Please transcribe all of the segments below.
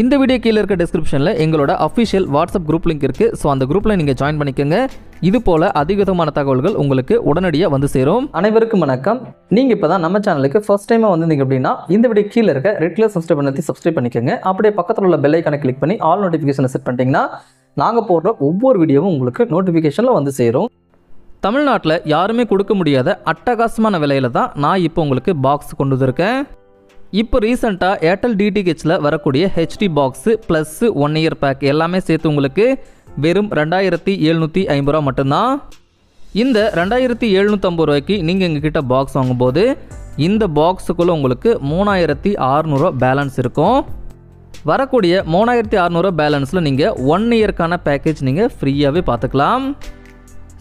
இந்த வீடியோ கீழே இருக்க டிஸ்கிரிப்ஷனில் எங்களோட அஃபிஷியல் வாட்ஸ்அப் குரூப் லிங்க் இருக்குது ஸோ அந்த குரூப்பில் நீங்கள் ஜாயின் பண்ணிக்கோங்க. இது போல் அதிகமான தகவல்கள் உங்களுக்கு உடனடியாக வந்து சேரும். அனைவருக்கும் வணக்கம். நீங்கள் இப்போ தான் நம்ம சேனலுக்கு ஃபர்ஸ்ட் டைமாக வந்திருந்தீங்க அப்படின்னா இந்த வீடியோ கீழே இருக்க ரெட் கலர் சப்ஸ்கிரைப் பண்ணி சப்ஸ்கிரைப் பண்ணிக்கோங்க. அப்படியே பக்கத்தில் உள்ள பெல் ஐக்கானை கிளிக் பண்ணி ஆல் நோட்டிஃபிகேஷனை செட் பண்ணிட்டீங்கன்னா நாங்கள் போடுற ஒவ்வொரு வீடியோவும் உங்களுக்கு நோட்டிஃபிகேஷனில் வந்து சேரும். தமிழ்நாட்டில் யாருமே கொடுக்க முடியாத அட்டகாசமான விலையில தான் நான் இப்போ உங்களுக்கு பாக்ஸ் கொண்டு வந்திருக்கேன். இப்போ ரீசெண்டாக ஏர்டெல் டிடிஹெச்சில் வரக்கூடிய HD box plus one year pack எல்லாமே சேர்த்து உங்களுக்கு வெறும் ரெண்டாயிரத்தி எழுநூற்றி ஐம்பது ரூபா மட்டும்தான். இந்த ரெண்டாயிரத்தி எழுநூற்றம்பது ரூபாய்க்கு நீங்கள் எங்ககிட்ட பாக்ஸ் வாங்கும்போது இந்த பாக்ஸுக்குள்ளே உங்களுக்கு மூணாயிரத்தி அறநூறுவா பேலன்ஸ் இருக்கும். வரக்கூடிய மூணாயிரத்தி அறநூறுவா பேலன்ஸில் நீங்கள் ஒன் இயர்க்கான பேக்கேஜ் நீங்கள் ஃப்ரீயாகவே பார்த்துக்கலாம்.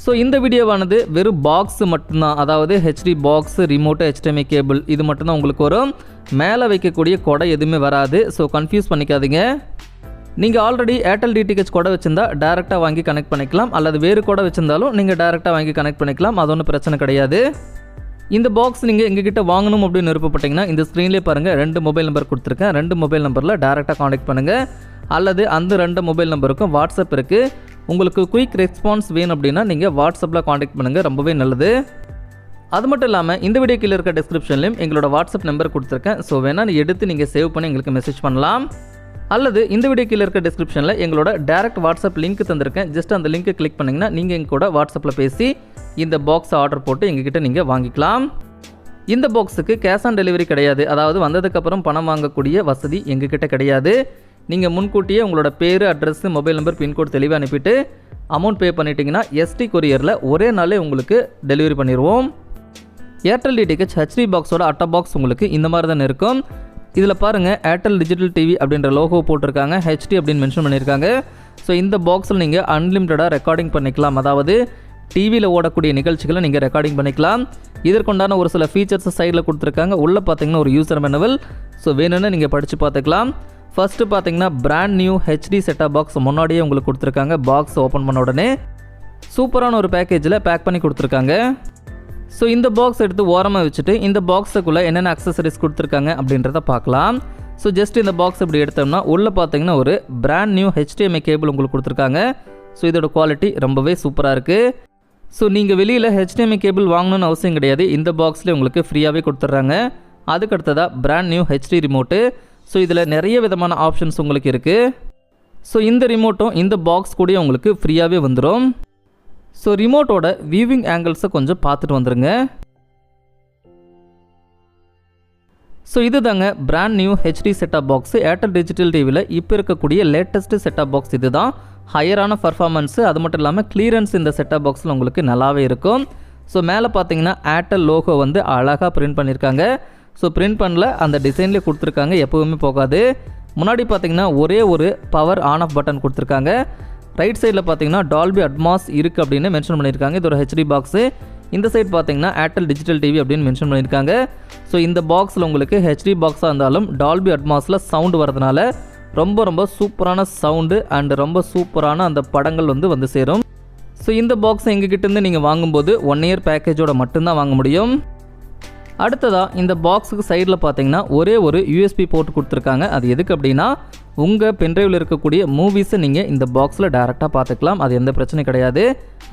ஸோ இந்த வீடியோவானது வெறும் பாக்ஸ் மட்டும்தான். அதாவது HD box remote HDMI cable இது மட்டும்தான் உங்களுக்கு வரும். மேலே வைக்கக்கூடிய கொடை எதுவுமே வராது. ஸோ கன்ஃபியூஸ் பண்ணிக்காதீங்க. நீங்கள் ஆல்ரெடி ஏர்டெல் டிடிஹெச் கூட வச்சுருந்தா டேரெக்டாக வாங்கி கனெக்ட் பண்ணிக்கலாம். அல்லது வேறு கூட வச்சிருந்தாலும் நீங்கள் டேரெக்டாக வாங்கி கனெக்ட் பண்ணிக்கலாம். அது ஒன்றும் பிரச்சனை கிடையாது. இந்த பாக்ஸ் நீங்கள் எங்ககிட்ட வாங்கணும் அப்படின்னு விருப்பப்பட்டிங்கன்னா இந்த ஸ்க்ரீன்லேயே பாருங்கள் ரெண்டு மொபைல் நம்பர் கொடுத்துருக்கேன். ரெண்டு மொபைல் நம்பரில் டேரெக்டாக காண்டாக்ட் பண்ணுங்கள் அல்லது அந்த ரெண்டு மொபைல் நம்பருக்கும் வாட்ஸ்அப் இருக்குது உங்களுக்கு குயிக் ரெஸ்பான்ஸ் வேணும் அப்படின்னா நீங்கள் வாட்ஸ்அப்பில் காண்டாக்ட் பண்ணுங்கள் ரொம்பவே நல்லது. அது மட்டும் இல்லாமல் இந்த வீடியோ கீழே இருக்க டிஸ்கிரிப்ஷன்லையும் எங்களோட வாட்ஸ்அப் நம்பர் கொடுத்துருக்கேன். ஸோ வேணால் எடுத்து நீங்கள் சேவ் பண்ணி எங்களுக்கு மெசேஜ் பண்ணலாம். அல்லது இந்த வீடியோ கீழே இருக்க டிஸ்கிரிப்ஷனில் எங்களோட டேரக்ட் வாட்ஸ்அப் லிங்க் தந்திருக்கேன். ஜஸ்ட் அந்த லிங்க்கை கிளிக் பண்ணிங்கன்னா நீங்கள் எங்க கூட வாட்ஸ்அப்பில் பேசி இந்த பாக்ஸ் ஆர்டர் போட்டு எங்ககிட்ட நீங்கள் வாங்கிக்கலாம். இந்த பாக்ஸுக்கு கேஷ் ஆன் டெலிவரி கிடையாது. அதாவது வந்ததுக்கப்புறம் பணம் வாங்கக்கூடிய வசதி எங்ககிட்ட கிடையாது. நீங்கள் முன்கூட்டியே உங்களோட பேர் அட்ரஸ் மொபைல் நம்பர் பின்கோட் தெளிவாக அனுப்பிட்டு அமௌண்ட் பே பண்ணிட்டீங்கன்னா எஸ்டி கொரியரில் ஒரே நாளே உங்களுக்கு டெலிவரி பண்ணிடுவோம் ஏர்டெல் டிடிஹெச் ஹெச்டி பாக்ஸோட அட்டா பாக்ஸ் உங்களுக்கு இந்த மாதிரி தானே இருக்கும். இதில் பாருங்கள் ஏர்டெல் டிஜிட்டல் டிவி அப்படின்ற லோகோ போட்டிருக்காங்க ஹெச்டி அப்படின்னு மென்ஷன் பண்ணியிருக்காங்க. ஸோ இந்த பாக்ஸில் நீங்கள் அன்லிமிட்டடாக ரெக்கார்டிங் பண்ணிக்கலாம். அதாவது டிவியில் ஓடக்கூடிய நிகழ்ச்சிகளை நீங்கள் ரெக்கார்டிங் பண்ணிக்கலாம். இதற்குண்டான ஒரு சில ஃபீச்சர்ஸை சைடில் கொடுத்துருக்காங்க. உள்ளே பார்த்தீங்கன்னா ஒரு யூசர் மெனவல் ஸோ வேணும்னு நீங்கள் படித்து பார்த்துக்கலாம். ஃபஸ்ட்டு பார்த்தீங்கன்னா brand new HD setup box முன்னாடியே உங்களுக்கு கொடுத்துருக்காங்க. பாக்ஸ் ஓப்பன் பண்ண உடனே சூப்பரான ஒரு பேக்கேஜில் பேக் பண்ணி கொடுத்துருக்காங்க. ஸோ இந்த பாக்ஸ் எடுத்து ஓரமாக வச்சுட்டு இந்த பாக்ஸுக்குள்ளே என்னென்ன அக்சசரிஸ் கொடுத்துருக்காங்க அப்படின்றத பார்க்கலாம். ஸோ ஜஸ்ட் இந்த பாக்ஸ் இப்படி எடுத்தோம்னா உள்ளே பார்த்தீங்கன்னா ஒரு பிராண்ட் நியூ ஹெச்டிஎம்ஐ கேபிள் உங்களுக்கு கொடுத்துருக்காங்க. ஸோ இதோட குவாலிட்டி ரொம்பவே சூப்பராக இருக்குது ஸோ நீங்கள் வெளியில் ஹெச்டிஎம்ஐ கேபிள் வாங்கணும்னு அவசியம் கிடையாது. இந்த பாக்ஸ்லேயே உங்களுக்கு ஃப்ரீயாகவே கொடுத்துட்றாங்க. அதுக்கடுத்ததாக brand new HD remote so இதில் நிறைய விதமான ஆப்ஷன்ஸ் உங்களுக்கு இருக்குது ஸோ இந்த ரிமோட்டும் இந்த பாக்ஸ் கூடயே உங்களுக்கு ஃப்ரீயாகவே வந்துடும் ஸோ ரிமோட்டோட வியூவிங் ஆங்கிள்ஸை கொஞ்சம் பார்த்துட்டு வந்துடுங்க ஸோ இது தாங்க brand new HD setup box Airtel digital டிவியில் இப்போ இருக்கக்கூடிய லேட்டஸ்ட்டு செட்டப் பாக்ஸ் இது தான் ஹையரான பர்ஃபார்மன்ஸு அது மட்டும் இல்லாமல் கிளியரன்ஸ் இந்த செட்டப் பாக்ஸில் உங்களுக்கு நல்லாவே இருக்கும். ஸோ மேலே பார்த்தீங்கன்னா ஏர்டெல் லோகோ வந்து அழகாக பிரிண்ட் பண்ணியிருக்காங்க ஸோ பிரிண்ட் பண்ணல. அந்த டிசைன்லேயே கொடுத்துருக்காங்க. எப்போவுமே போகாது. முன்னாடி பார்த்தீங்கன்னா ஒரே ஒரு பவர் ஆன் ஆஃப் பட்டன் கொடுத்துருக்காங்க. ரைட் சைடில் பார்த்தீங்கன்னா டால்பி அட்மாஸ் இருக்குது அப்படின்னு மென்ஷன் பண்ணியிருக்காங்க. இது ஒரு ஹெச்டி பாக்ஸு இந்த சைடு பார்த்தீங்கன்னா ஏர்டெல் டிஜிட்டல் டிவி அப்படின்னு மென்ஷன் பண்ணியிருக்காங்க. ஸோ இந்த பாக்ஸில் உங்களுக்கு ஹெச்டி பாக்ஸாக இருந்தாலும் டால்பி அட்மாஸில் சவுண்டு வரதுனால ரொம்ப ரொம்ப சூப்பரான சவுண்டு அண்ட் ரொம்ப சூப்பரான அந்த படங்கள் வந்து வந்து சேரும். ஸோ இந்த பாக்ஸ் எங்ககிட்டேருந்து நீங்கள் வாங்கும்போது ஒன் இயர் பேக்கேஜோட மட்டும்தான் வாங்க முடியும். அடுத்ததாக இந்த பாக்ஸுக்கு சைடில் பார்த்தீங்கன்னா ஒரே ஒரு யூஎஸ்பி போட்டு கொடுத்துருக்காங்க. அது எதுக்கு அப்படின்னா உங்கள் பென்ட்ரைவில் இருக்கக்கூடிய மூவிஸை நீங்கள் இந்த பாக்ஸில் டேரெக்டாக பார்த்துக்கலாம் அது எந்த பிரச்சனையும் கிடையாது.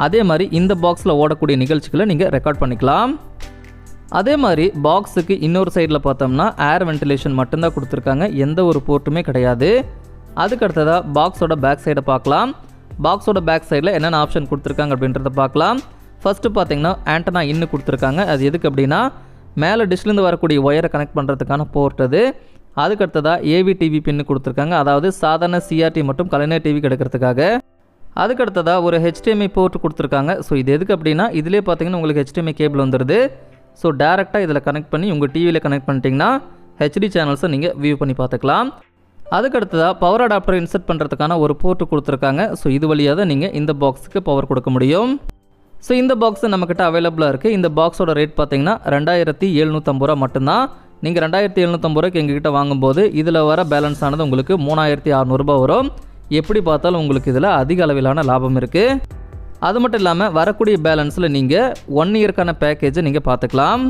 அதே மாதிரி இந்த பாக்ஸில் ஓடக்கூடிய நிகழ்ச்சிகளை நீங்கள் ரெக்கார்ட் பண்ணிக்கலாம். அதே மாதிரி பாக்ஸுக்கு இன்னொரு சைடில் பார்த்தோம்னா ஏர் வென்டிலேஷன் மட்டும்தான் கொடுத்துருக்காங்க. எந்த ஒரு போர்ட்டுமே கிடையாது. அதுக்கு அடுத்ததாக பாக்ஸோட பேக் சைடை பார்க்கலாம். பாக்ஸோட பேக் சைடில் என்னென்ன ஆப்ஷன் கொடுத்துருக்காங்க அப்படின்றத பார்க்கலாம். ஃபஸ்ட்டு பார்த்தீங்கன்னா ஆண்டனா இன்னு கொடுத்துருக்காங்க. அது எதுக்கு அப்படின்னா மேலே டிஷ்லேருந்து வரக்கூடிய ஒயரை கனெக்ட் பண்ணுறதுக்கான போர்ட் அது. அதுக்கு அடுத்ததாக ஏவி டிவி பின்னு கொடுத்துருக்காங்க. அதாவது சாதாரண சிஆர்டி மற்றும் கலைஞர் டிவி கிடைக்கிறதுக்காக. அதுக்கு அடுத்ததாக ஒரு ஹெச்டிஎம்ஐ போர்ட் கொடுத்துருக்காங்க. ஸோ இது எதுக்கு அப்படின்னா இதிலே பார்த்தீங்கன்னா உங்களுக்கு ஹெச்டிஎம்ஐ கேபிள் வந்துடுது ஸோ டேரெக்டாக இதில் கனெக்ட் பண்ணி உங்கள் டிவியில் கனெக்ட் பண்ணிட்டீங்கன்னா ஹெச்டி சேனல்ஸை நீங்கள் வியூ பண்ணி பார்த்துக்கலாம் அதுக்கடுத்ததாக பவர் அடாப்டர் இன்சர்ட் பண்ணுறதுக்கான ஒரு போர்ட்டு கொடுத்துருக்காங்க. ஸோ இது வழியாக தான் நீங்கள் இந்த பாக்ஸுக்கு பவர் கொடுக்க முடியும். ஸோ இந்த பாக்ஸ் நம்மக்கிட்ட அவைலபிளாக இருக்குது இந்த பாக்ஸோட ரேட் பார்த்தீங்கன்னா ரெண்டாயிரத்தி எழுநூற்றம்பது ரூபா மட்டும்தான். நீங்கள் ரெண்டாயிரத்தி எழுநூற்றம்பது ரூபாய்க்கு எங்ககிட்ட வாங்கும்போது இதில் வர பேலன்ஸ் ஆனது உங்களுக்கு மூணாயிரத்தி அறநூறுபா வரும். எப்படி பார்த்தாலும் உங்களுக்கு இதில் அதிக அளவிலான லாபம் இருக்குது அது மட்டும் இல்லாமல் வரக்கூடிய பேலன்ஸில் நீங்கள் ஒன் இயர்க்கான பேக்கேஜை நீங்கள் பார்த்துக்கலாம்.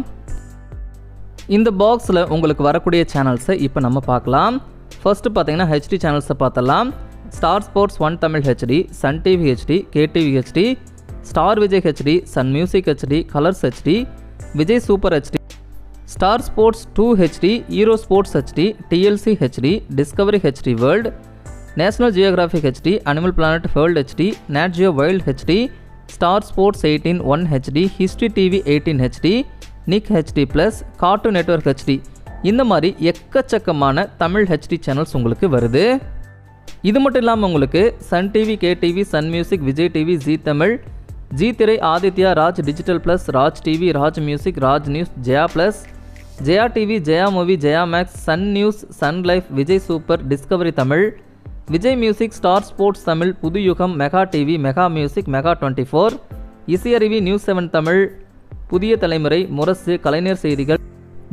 இந்த பாக்ஸில் உங்களுக்கு வரக்கூடிய சேனல்ஸை இப்போ நம்ம பார்க்கலாம். ஃபர்ஸ்ட்டு பார்த்தீங்கன்னா ஹெச்டி சேனல்ஸை பார்த்தலாம் Star Sports one Tamil HD Sun TV HD KTV HD Star Vijay HD Sun Music HD Colors HD Vijay Super HD Star Sports two HD Hero Sports HD TLC HD Discovery HD World National Geographic HD Animal Planet World HD NatGeo Wild HD Star Sports eighteen one HD History TV eighteen HD Nick HD plus Cartoon Network HD இந்த மாதிரி எக்கச்சக்கமான Tamil HD channels உங்களுக்கு வருது இது மட்டும் இல்லாமல் உங்களுக்கு Sun TV K TV Sun Music Vijay TV Zee Tamil Zee Thirai Adithya Raj digital plus Raj TV Raj Music Raj News Jaya plus Jaya TV Jaya Movie Jaya Max Sun News Sun Life Vijay Super Discovery Tamil Vijay Music Star Sports Tamil Puthu Yugam Mega TV Mega Music Mega twenty four Isaiaruvi News seven Tamil Puthiya Thalaimurai Murasu Kalaignar Seithigal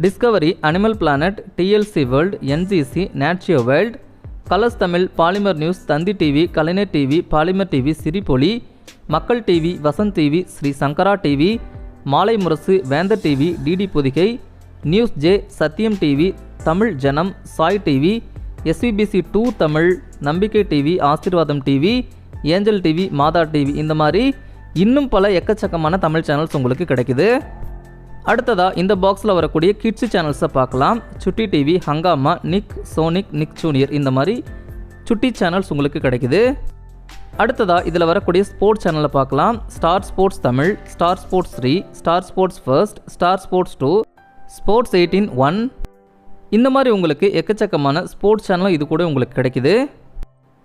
Discovery Animal Planet TLC World NGC NatGeo World Colors Tamil Polimer News Thanthi TV Kalaignar TV Polimer TV Sirippoli Makkal TV Vasanth TV Sri Sankara TV Maalai Murasu Vendhar TV DD Podhigai News J Sathyam TV Tamil Janam Sai TV SVBC two Tamil Nambikkai TV Aasirvatham TV Angel TV Matha TV இந்த மாதிரி இன்னும் பல எக்கச்சக்கமான Tamil channels உங்களுக்கு கிடைக்குது. அடுத்ததாக இந்த பாக்ஸில் வரக்கூடிய கிட்ஸ் சேனல்ஸை பார்க்கலாம். Chutti TV Hungama Nick Sonic Nick Junior இந்த மாதிரி சுட்டி சேனல்ஸ் உங்களுக்கு கிடைக்குது. அடுத்ததா இதில் வரக்கூடிய ஸ்போர்ட்ஸ் சேனலை பார்க்கலாம். Star Sports Tamil Star Sports three Star Sports first Star Sports two Sports eighteen one இந்த மாதிரி உங்களுக்கு எக்கச்சக்கமான ஸ்போர்ட்ஸ் சேனலும் இது கூட உங்களுக்கு கிடைக்குது.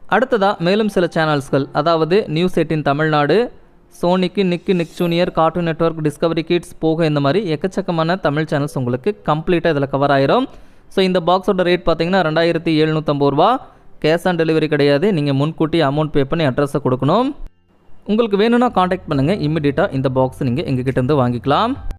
அடுத்ததா மேலும் சில சேனல்ஸ்கள் அதாவது news eighteen Tamil Nadu Sonic Nick Nick Junior Cartoon Network Discovery Kids போக இந்த மாதிரி எக்கச்சக்கமான தமிழ் சேனல்ஸ் உங்களுக்கு கம்ப்ளீட்டாக இதில் கவர் ஆயிரும். ஸோ இந்த பாக்ஸோட ரேட் பார்த்தீங்கன்னா ரெண்டாயிரத்தி எழுநூற்றம்பது ரூபா. கேஷ் ஆன் டெலிவரி கிடையாது. நீங்கள் முன்கூட்டி அமௌண்ட் பே பண்ணி அட்ரஸை கொடுக்கணும். உங்களுக்கு வேணும்னா காண்டாக்ட் பண்ணுங்கள் இம்மிடியட்டாக இந்த பாக்ஸ் நீங்கள் எங்ககிட்ட இருந்து வாங்கிக்கலாம்.